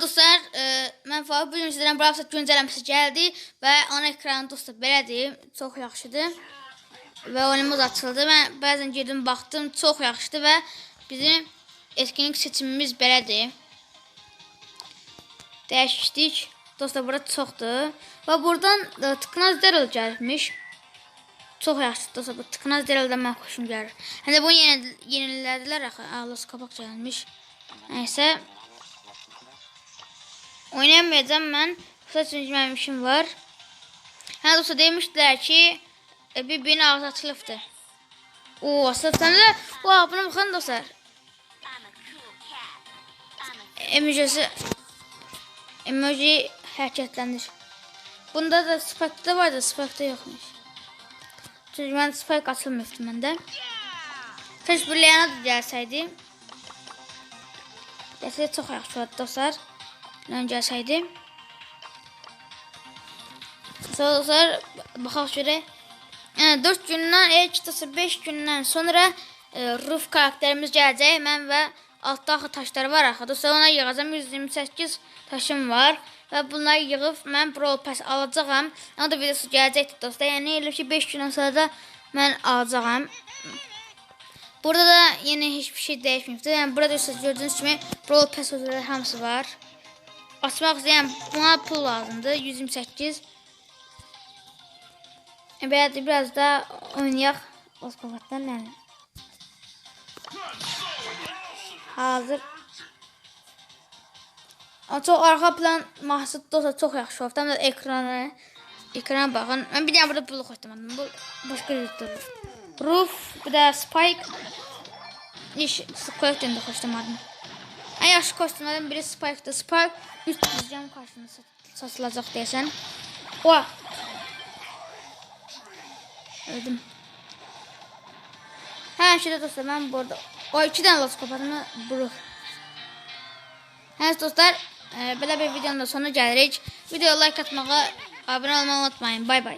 Mustafa. Bu gün sizlərə Brawl Stars güncəlləməsi gəldi və ana ekranı dostlar belədir. Çox yaxşıdır. Və oyunumuz açıldı. Mən bəzən girdim baxdım, çox yaxşıdır və bizim etkinlik seçimimiz belədir. Dəyişdik. Dostlar bura çoxdur. Və buradan e, tıknaz Daryl gəlmiş. Çox yaxşı dostlar. Bu tıknaz Daryl'dan mən xoşum gəlir. Həm də bunu yeni yenilədilər axı. Ağlos qabaq gəlmiş. Nəysə. Oynayamayacağım mən. Qısa çünki mənim işim var. Hə dostlar demişdilər ki, e, bir birinin ağzı açılıbdı. Oo, sırtdan da, wow, buna baxın dostlar. Emojisi emoji hərəkətləndir. Bunda da Spike'da var da Spike'da yoxmuş. Çünki mən Spike açılmıyordum məndə. Keş bu Leona da gəlsəydi. Gəlsəydi çox yaxşı oldu dostlar. Leona gəlsəydi. Sonra dostlar baxaq görək. Yəni 4 gündən, e, kitası 5 gündən sonra e, Ruf karakterimiz gələcək. Mən və altda taşlar var axı. Dostlar ona yığacağam 128 taşım var və bunları yığıb mən Brawl Pass alacağam. Ona da videosu gələcəkdir dostlar. Yəni elə ki 5 gündən sonra da mən alacağam. Burada da yeni hiçbir şey değişmeyibdir. Yəni burada siz gördüyünüz kimi Brawl Pass hamısı var. Açmaq istəyən buna pul lazımdır. 128 Evet biraz da oynayaq Oskopatdan yani. Hazır. Ama çok arka plan mahsut olsa çok yaxşı oldu. Tam da ekrana ekrana baxın. Mən bir dənə burada bulu xoşlamadım. Bu başqa durur. Roof, bir də Spike. İş Spike'den de xoşlamadım. En yaxşı kostyumlardan biri Spike'dır. Spike üst dizcam karşısında satılacaq deyəsən. Oha! Öldüm. Her şeyde dostlar ben burada o iki tane los kapatımı buluq. Hə dostlar, e, belə bir videonun da sonuna gəlirik. Videoya like atmağı, abunə olmağı unutmayın. Bay bay.